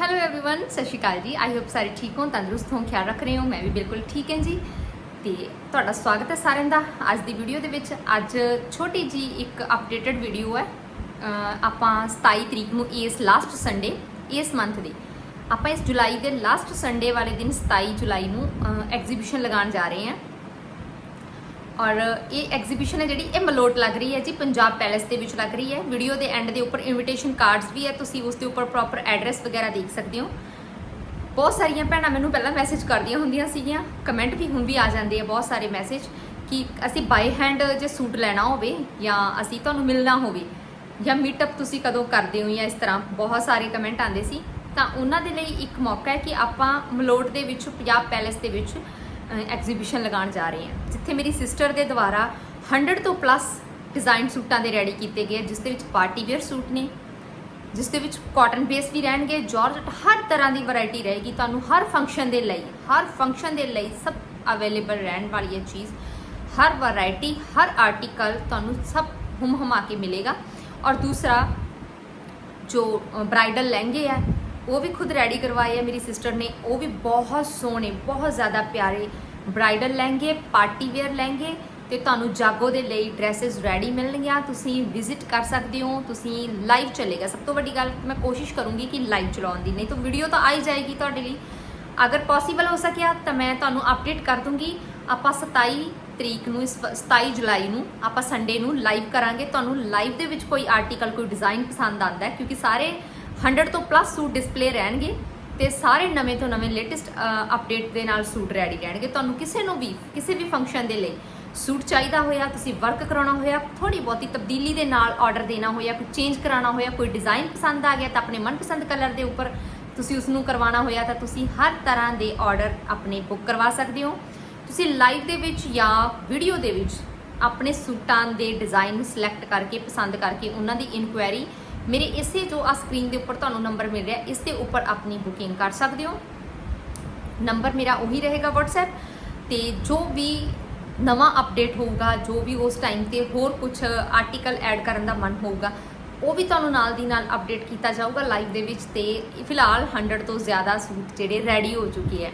Hello everyone ਸਤਿ ਸ਼੍ਰੀ ਅਕਾਲ ਜੀ I hope ਸਾਰੇ ਠੀਕ ਹੋ ਤੰਦਰੁਸਤ ਹੋ ਖਿਆਲ ਰੱਖ ਰਹੇ ਹੋ ਮੈਂ ਵੀ ਬਿਲਕੁਲ ਠੀਕ ਹਾਂ ਜੀ ਤੇ ਤੁਹਾਡਾ ਸਵਾਗਤ ਹੈ ਸਾਰਿਆਂ ਦਾ ਅੱਜ ਦੀ ਵੀਡੀਓ ਦੇ ਵਿੱਚ ਅੱਜ ਛੋਟੀ ਜੀ ਇੱਕ ਅਪਡੇਟਡ ਵੀਡੀਓ ਹੈ ਅਹ ਆਪਾਂ 27 ਤਰੀਕ ਨੂੰ ਇਸ ਲਾਸਟ ਸੰਡੇ ਇਸ ਮੰਥ ਦੀ ਆਪਾਂ ਇਸ ਜੁਲਾਈ ਦੇ ਲਾਸਟ ਸੰਡੇ ਵਾਲੇ ਦਿਨ 27 ਜੁਲਾਈ ਨੂੰ ਐਗਜ਼ੀਬਿਸ਼ਨ ਲਗਾਉਣ ਜਾ ਰਹੇ ਹਾਂ ਔਰ ਇਹ ਐਗਜ਼ੀਬਿਸ਼ਨ ਹੈ ਜਿਹੜੀ ਇਹ ਮਲੋਟ ਲੱਗ ਰਹੀ ਹੈ ਜੀ, ਪੰਜਾਬ ਪੈਲੇਸ ਦੇ ਵਿੱਚ ਲੱਗ ਰਹੀ ਹੈ। ਵੀਡੀਓ ਦੇ ਐਂਡ ਦੇ ਉੱਪਰ ਇਨਵੀਟੇਸ਼ਨ ਕਾਰਡਸ ਵੀ ਹੈ, ਤੁਸੀਂ ਉਸ ਦੇ ਉੱਪਰ ਪ੍ਰੋਪਰ ਐਡਰੈਸ ਵਗੈਰਾ ਦੇਖ ਸਕਦੇ ਹੋ। ਬਹੁਤ ਸਾਰੀਆਂ ਭੈਣਾਂ ਮੈਨੂੰ ਪਹਿਲਾਂ ਮੈਸੇਜ ਕਰਦੀਆਂ ਹੁੰਦੀਆਂ ਸੀਗੀਆਂ ਕਮੈਂਟ ਵੀ ਹੁਣ ਵੀ ਆ ਜਾਂਦੇ ਆ ਬਹੁਤ ਸਾਰੇ ਮੈਸੇਜ ਕਿ ਅਸੀਂ ਬਾਈ ਹੈਂਡ ਜੇ ਸੂਟ ਲੈਣਾ ਹੋਵੇ ਜਾਂ ਅਸੀਂ ਤੁਹਾਨੂੰ ਮਿਲਣਾ ਹੋਵੇ ਜਾਂ ਮੀਟਅਪ ਤੁਸੀਂ ਕਦੋਂ ਕਰਦੇ ਹੋ ਜਾਂ ਇਸ ਤਰ੍ਹਾਂ ਬਹੁਤ ਸਾਰੇ ਕਮੈਂਟ ਆਉਂਦੇ ਸੀ, ਤਾਂ ਉਹਨਾਂ ਦੇ ਲਈ ਇੱਕ ਮੌਕਾ ਹੈ ਕਿ ਆਪਾਂ ਮਲੋਟ ਦੇ ਵਿੱਚ, ਪੰਜਾਬ ਪੈਲੇਸ ਦੇ ਵਿੱਚ ਐਗਜ਼ੀਬਿਸ਼ਨ ਲਗਾਉਣ ਜਾ ਰਹੇ ਹਾਂ, ਜਿੱਥੇ ਮੇਰੀ ਸਿਸਟਰ ਦੇ ਦੁਆਰਾ 100 ਤੋਂ ਪਲੱਸ ਡਿਜ਼ਾਈਨ ਸੂਟਾਂ ਦੇ ਰੈਡੀ ਕੀਤੇ ਗਏ, ਜਿਸ ਦੇ ਵਿੱਚ ਪਾਰਟੀ ਵੇਅਰ ਸੂਟ ਨੇ, ਜਿਸ ਦੇ ਵਿੱਚ ਕਾਟਨ ਬੇਸ ਵੀ ਰਹਿਣਗੇ ਜਾਰਜਟ ਹਰ ਤਰ੍ਹਾਂ ਦੀ ਵੈਰਾਈਟੀ ਰਹੇਗੀ, ਤੁਹਾਨੂੰ ਹਰ ਫੰਕਸ਼ਨ ਦੇ ਲਈ, ਹਰ ਫੰਕਸ਼ਨ ਦੇ ਲਈ ਸਭ ਅਵੇਲੇਬਲ ਰਹਿਣ ਵਾਲੀ ਹੈ ਚੀਜ਼, ਹਰ ਵੈਰਾਈਟੀ ਹਰ ਆਰਟੀਕਲ ਤੁਹਾਨੂੰ ਸਭ ਹੁਮ ਹੁਮਾ ਕੇ ਮਿਲੇਗਾ। ਔਰ ਦੂਸਰਾ, ਜੋ ਬ੍ਰਾਈਡਲ ਲਹਿੰਗੇ ਆ, ਉਹ ਵੀ ਖੁਦ ਰੈਡੀ ਕਰਵਾਏ ਆ, ਮੇਰੀ ਸਿਸਟਰ ਨੇ, ਉਹ ਵੀ ਬਹੁਤ ਸੋਹਣੇ, ਬਹੁਤ ਜ਼ਿਆਦਾ ਪਿਆਰੇ ਬ੍ਰਾਈਡਲ ਲਹਿੰਗੇ, ਪਾਰਟੀ ਵੇਅਰ ਲਹਿੰਗੇ ਤੇ ਤੁਹਾਨੂੰ ਜਾਗੋ ਦੇ ਲਈ ਡਰੈਸਸ ਰੈਡੀ ਮਿਲਣਗੀਆਂ। ਤੁਸੀਂ ਵਿਜ਼ਿਟ ਕਰ ਸਕਦੇ ਹੋ, ਤੁਸੀਂ ਲਾਈਵ ਚੱਲੇਗਾ। ਸਭ ਤੋਂ ਵੱਡੀ ਗੱਲ, ਮੈਂ ਕੋਸ਼ਿਸ਼ ਕਰੂੰਗੀ ਕਿ ਲਾਈਵ ਚਲਾਉਣ ਦੀ, ਨਹੀਂ ਤਾਂ ਵੀਡੀਓ ਤਾਂ ਆਈ ਜਾਏਗੀ ਤੁਹਾਡੇ ਲਈ। ਅਗਰ ਪੋਸੀਬਲ ਹੋ ਸਕਿਆ, ਤਾਂ ਮੈਂ ਤੁਹਾਨੂੰ ਅਪਡੇਟ ਕਰ ਦੂੰਗੀ। ਆਪਾਂ 27 ਤਰੀਕ ਨੂੰ, ਇਸ 27 ਜੁਲਾਈ ਨੂੰ, ਆਪਾਂ ਸੰਡੇ ਨੂੰ ਲਾਈਵ ਕਰਾਂਗੇ। ਤੁਹਾਨੂੰ ਲਾਈਵ ਦੇ ਵਿੱਚ ਕੋਈ ਆਰਟੀਕਲ ਕੋਈ ਡਿਜ਼ਾਈਨ ਪਸੰਦ ਆਂਦਾ ਹੈ, ਕਿਉਂਕਿ ਸਾਰੇ 100 ਤੋਂ ਪਲੱਸ ਸੂਟ ਡਿਸਪਲੇ ਰਹਿਣਗੇ। ਤੇ ਸਾਰੇ ਨਵੇਂ ਤੋਂ ਨਵੇਂ ਲੇਟੈਸਟ ਅਪਡੇਟ ਦੇ ਨਾਲ ਸੂਟ ਰੈਡੀ ਰਹਿਣਗੇ। ਤੁਹਾਨੂੰ ਕਿਸੇ ਨੂੰ ਵੀ, ਕਿਸੇ ਵੀ ਫੰਕਸ਼ਨ ਦੇ ਲਈ ਸੂਟ ਚਾਹੀਦਾ ਹੋਇਆ, ਤੁਸੀਂ ਵਰਕ ਕਰਾਉਣਾ ਹੋਇਆ ਥੋੜੀ ਬਹੁਤੀ ਤਬਦੀਲੀ ਦੇ ਨਾਲ ਆਰਡਰ ਦੇਣਾ ਹੋਇਆ, ਕੋਈ ਚੇਂਜ ਕਰਾਉਣਾ ਹੋਇਆ, ਕੋਈ ਡਿਜ਼ਾਈਨ ਪਸੰਦ ਆ ਗਿਆ ਤਾਂ ਆਪਣੇ ਮਨਪਸੰਦ ਕਲਰ ਦੇ ਉੱਪਰ ਤੁਸੀਂ ਉਸ ਨੂੰ ਕਰਵਾਉਣਾ ਹੋਇਆ ਤਾਂ ਤੁਸੀਂ ਹਰ ਤਰ੍ਹਾਂ ਦੇ ਆਰਡਰ ਆਪਣੇ ਬੁੱਕ ਕਰਵਾ ਸਕਦੇ ਹੋ। ਤੁਸੀਂ ਲਾਈਵ ਦੇ ਵਿੱਚ ਜਾਂ ਵੀਡੀਓ ਦੇ ਵਿੱਚ ਆਪਣੇ ਸੂਟਾਂ ਦੇ ਡਿਜ਼ਾਈਨ ਸਿਲੈਕਟ ਕਰਕੇ, ਪਸੰਦ ਕਰਕੇ ਉਹਨਾਂ ਦੀ ਇਨਕੁਆਇਰੀ ਮੇਰੇ ਇਸੇ ਜੋ ਆ ਸਕਰੀਨ ਦੇ ਉੱਪਰ ਤੁਹਾਨੂੰ ਨੰਬਰ ਮਿਲ ਰਿਹਾ, ਇਸ ਦੇ ਉੱਪਰ ਆਪਣੀ ਬੁਕਿੰਗ ਕਰ ਸਕਦੇ ਹੋ। ਨੰਬਰ ਮੇਰਾ ਉਹੀ ਰਹੇਗਾ WhatsApp ਤੇ ਜੋ ਵੀ ਨਵਾਂ ਅਪਡੇਟ ਹੋਊਗਾ, ਜੋ ਵੀ ਉਸ ਟਾਈਮ ਤੇ ਹੋਰ ਕੁਝ ਆਰਟੀਕਲ ਐਡ ਕਰਨ ਦਾ ਮਨ ਹੋਊਗਾ, ਉਹ ਵੀ ਤੁਹਾਨੂੰ ਨਾਲ ਦੀ ਨਾਲ ਅਪਡੇਟ ਕੀਤਾ ਜਾਊਗਾ ਲਾਈਵ ਦੇ ਵਿੱਚ ਤੇ ਫਿਲਹਾਲ 100 ਤੋਂ ਜ਼ਿਆਦਾ ਸੂਟ ਜਿਹੜੇ ਰੈਡੀ ਹੋ ਚੁੱਕੇ ਹੈ।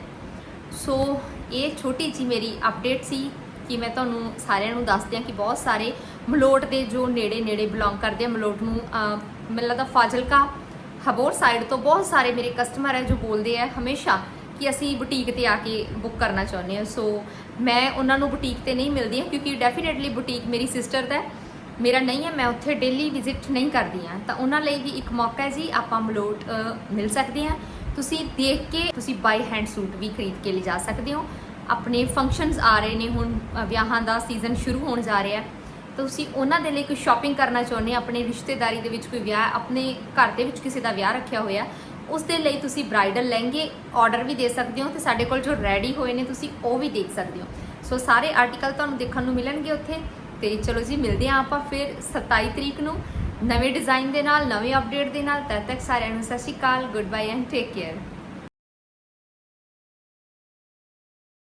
ਸੋ ਇਹ ਛੋਟੀ ਜੀ ਮੇਰੀ ਅਪਡੇਟ ਸੀ। ਕਿ ਮੈਂ ਤੁਹਾਨੂੰ ਸਾਰਿਆਂ ਨੂੰ ਦੱਸ ਦਿਆਂ ਕਿ ਬਹੁਤ ਸਾਰੇ ਮਲੋਟ ਦੇ ਜੋ ਨੇੜੇ ਨੇੜੇ ਬਿਲੋਂਗ ਕਰਦੇ ਆ, ਮਲੋਟ ਨੂੰ ਮੈਨੂੰ ਲੱਗਦਾ ਫਾਜ਼ਿਲਕਾ, ਹਬੋਰ ਸਾਈਡ ਤੋਂ ਬਹੁਤ ਸਾਰੇ ਮੇਰੇ ਕਸਟਮਰ ਹੈ ਜੋ ਬੋਲਦੇ ਆ ਹਮੇਸ਼ਾ ਕਿ ਅਸੀਂ ਬੁਟੀਕ ਤੇ ਆ ਕੇ ਬੁੱਕ ਕਰਨਾ ਚਾਹੁੰਦੇ ਹਾਂ। ਸੋ ਮੈਂ ਉਹਨਾਂ ਨੂੰ ਬੁਟੀਕ ਤੇ ਨਹੀਂ ਮਿਲਦੀ ਕਿਉਂਕਿ ਡੈਫੀਨਿਟਲੀ ਬੁਟੀਕ ਮੇਰੀ ਸਿਸਟਰ ਦਾ ਮੇਰਾ ਨਹੀਂ ਹੈ, ਮੈਂ ਉੱਥੇ ਡੇਲੀ ਵਿਜ਼ਿਟ ਨਹੀਂ ਕਰਦੀ ਹਾਂ। ਤਾਂ ਉਹਨਾਂ ਲਈ ਵੀ ਇੱਕ ਮੌਕਾ ਹੈ ਜੀ, ਆਪਾਂ ਮਲੋਟ ਮਿਲ ਸਕਦੇ ਹਾਂ। ਤੁਸੀਂ ਦੇਖ ਕੇ ਤੁਸੀਂ ਬਾਈ ਹੈਂਡ ਸੂਟ ਵੀ ਖਰੀਦ ਕੇ ਲਿਜਾ ਸਕਦੇ ਹੋ। ਆਪਣੇ ਫੰਕਸ਼ਨਸ ਆ ਰਹੇ ਨੇ ਹੁਣ ਵਿਆਹਾਂ ਦਾ ਸੀਜ਼ਨ ਸ਼ੁਰੂ ਹੋਣ ਜਾ ਰਿਹਾ ਹੈ। ਤਾਂ ਤੁਸੀਂ ਉਹਨਾਂ ਦੇ ਲਈ ਕੋਈ ਸ਼ਾਪਿੰਗ ਕਰਨਾ ਚਾਹੁੰਦੇ ਹੋ? ਆਪਣੇ ਰਿਸ਼ਤੇਦਾਰੀ ਦੇ ਵਿੱਚ ਕੋਈ ਵਿਆਹ, ਆਪਣੇ ਘਰ ਦੇ ਵਿੱਚ ਕਿਸੇ ਦਾ ਵਿਆਹ ਰੱਖਿਆ ਹੋਇਆ? ਉਸ ਦੇ ਲਈ ਤੁਸੀਂ ਬ੍ਰਾਈਡਲ ਲਹਿੰਗੇ ਆਰਡਰ ਵੀ ਦੇ ਸਕਦੇ ਹੋ ਤੇ ਸਾਡੇ ਕੋਲ ਜੋ ਰੈਡੀ ਹੋਏ ਨੇ, ਤੁਸੀਂ ਉਹ ਵੀ ਦੇਖ ਸਕਦੇ ਹੋ। ਸੋ ਸਾਰੇ ਆਰਟੀਕਲ ਤੁਹਾਨੂੰ ਦੇਖਣ ਨੂੰ ਮਿਲਣਗੇ ਉੱਥੇ। ਤੇ ਚਲੋ ਜੀ, ਮਿਲਦੇ ਹਾਂ ਆਪਾਂ ਫਿਰ 27 ਤਰੀਕ ਨੂੰ ਨਵੇਂ ਡਿਜ਼ਾਈਨ ਦੇ ਨਾਲ, ਨਵੇਂ ਅਪਡੇਟ ਦੇ ਨਾਲ। ਤਦ ਤੱਕ ਸਾਰਿਆਂ ਨੂੰ Sat Sri Akal good bye and take care